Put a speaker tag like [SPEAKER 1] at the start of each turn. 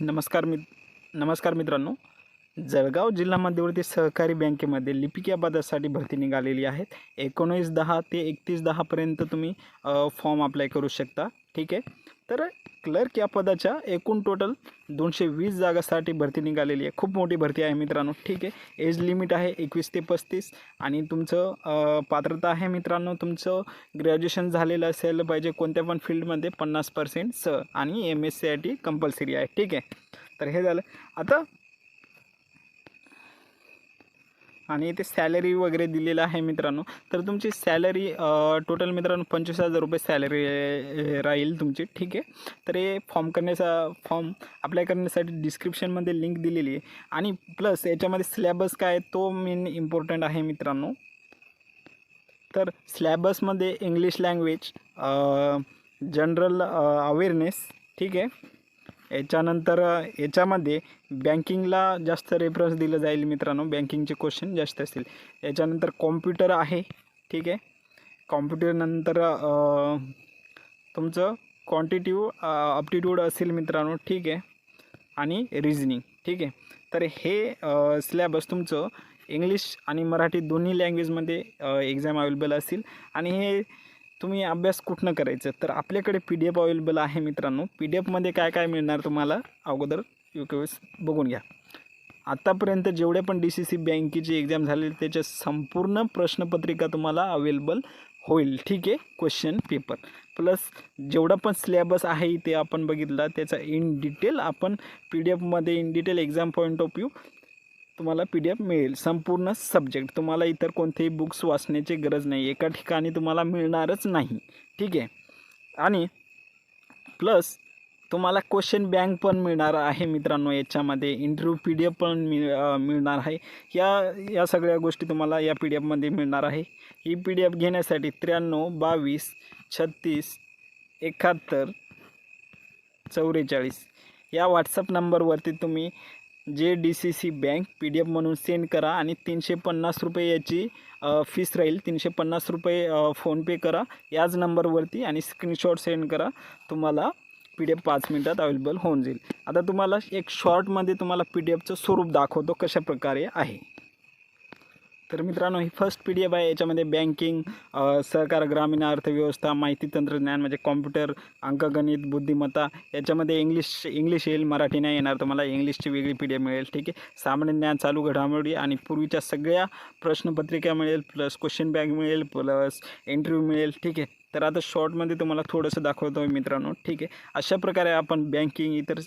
[SPEAKER 1] नमस्कार मित नमस्कार मित्रांनो. जळगाव जिल्हा मध्यवर्ती सहकारी बँकेमध्ये लिपिक पदासाठी भरती निघालेली आहेत. एकोणीस दहा ते एकतीस दहापर्यंत तुम्ही फॉर्म अप्लाय करू शकता. ठीक आहे? तर क्लर्क या पदाच्या एकूण टोटल दोनशे वीस जागासाठी भरती निघालेली आहे. खूप मोठी भरती आहे मित्रांनो. ठीक आहे. एज लिमिट आहे एकवीस ते पस्तीस. आणि तुमचं पात्रता आहे मित्रांनो तुमचं ग्रॅज्युएशन झालेलं असेल पाहिजे कोणत्या पण फील्डमध्ये पन्नास पर्सेंट स. आणि M S C I T compulsory आहे. ठीक आहे. तर हे झालं. आता आणि इथे सॅलरी वगैरे दिलेलं आहे मित्रांनो. तर तुमची सॅलरी टोटल मित्रांनो पंचवीस हजार रुपये सॅलरी राहील तुमची. ठीक आहे? तर हे फॉर्म करण्याचा फॉर्म अप्लाय करण्यासाठी डिस्क्रिप्शनमध्ये लिंक दिलेली आहे. आणि प्लस याच्यामध्ये सिलेबस काय तो मेन इम्पॉर्टंट आहे मित्रांनो. तर सिलॅबसमध्ये इंग्लिश लँग्वेज जनरल अवेअरनेस ठीक आहे? याच्यानंतर याच्यामध्ये बँकिंगला जास्त रेफरन्स दिलं जाईल मित्रांनो. बँकिंगचे क्वेश्चन जास्त असतील. याच्यानंतर कॉम्प्युटर आहे. ठीक आहे? कॉम्प्युटरनंतर तुमचं क्वांटिटिव्ह अप्टिट्यूड असेल मित्रांनो. ठीक आहे? आणि रिझनिंग ठीक आहे? तर हे सिलॅबस तुमचं इंग्लिश आणि मराठी दोन्ही लँग्वेजमध्ये एक्झाम अवेलेबल असेल. आणि हे तुम्ही अभ्यास कुठनं करायचं? तर आपल्याकडे पी डी एफ अवेलेबल आहे मित्रांनो. पी डी एफमध्ये काय काय मिळणार तुम्हाला? अगोदर वेळेस बघून घ्या. आत्तापर्यंत जेवढ्या पण डी सी सी बँकेची एक्झाम झालेली त्याच्या संपूर्ण प्रश्नपत्रिका तुम्हाला अवेलेबल होईल. ठीक आहे? क्वेश्चन पेपर प्लस जेवढा पण सिलेबस आहे ते आपण बघितला त्याचा इन डिटेल आपण P D एफमध्ये in detail exam point of view तुम्हाला पी डी एफ मिळेल. संपूर्ण सब्जेक्ट तुम्हाला इतर कोणतेही बुक्स वाचण्याची गरज नाही. एका ठिकाणी तुम्हाला मिळणारच नाही. ठीक आहे? आणि प्लस तुम्हाला क्वेश्चन बँक पण मिळणार आहे मित्रांनो याच्यामध्ये. इंटरव्ह्यू पी डी एफ पण मिळ मिळणार आहे. या या सगळ्या गोष्टी तुम्हाला या पी डी एफमध्ये मिळणार आहे. ही पी डी एफ घेण्यासाठी त्र्याण्णव बावीस छत्तीस एकाहत्तर चौवेचाळीस या व्हॉट्सअप नंबरवरती तुम्ही जे D C C bank P D F म्हणून सेंड करा आणि तीनशे पन्नास रुपये याची फीस राहील. तीनशे पन्नास रुपये फोनपे करा. याच नंबरवरती आणि स्क्रीनशॉट सेंड करा. तुम्हाला पी डी एफ पाच मिनटात अवेलेबल होऊन जाईल. आता तुम्हाला एक शॉर्टमध्ये तुम्हाला पी डी एफचं स्वरूप दाखवतो कशा प्रकारे आहे. तर मित्रांनो ही फर्स्ट पी डी एफ आहे. याच्यामध्ये बँकिंग सहकार ग्रामीण अर्थव्यवस्था माहिती तंत्रज्ञान म्हणजे कॉम्प्युटर अंकगणित बुद्धिमत्ता याच्यामध्ये इंग्लिश इंग्लिश येईल मराठी नाही येणार. तुम्हाला इंग्लिशची वेगळी पी डी एफ मिळेल ठीक आहे? सामान्य ज्ञान चालू घडामोडी आणि पूर्वीच्या सगळ्या प्रश्नपत्रिका मिळेल प्लस क्वेश्चन बँक मिळेल प्लस इंटरव्ह्यू मिळेल ठीक आहे? तर आता शॉर्टमध्ये तुम्हाला थोडंसं दाखवतो मित्रांनो ठीक आहे? अशा प्रकारे आपण बँकिंग इतर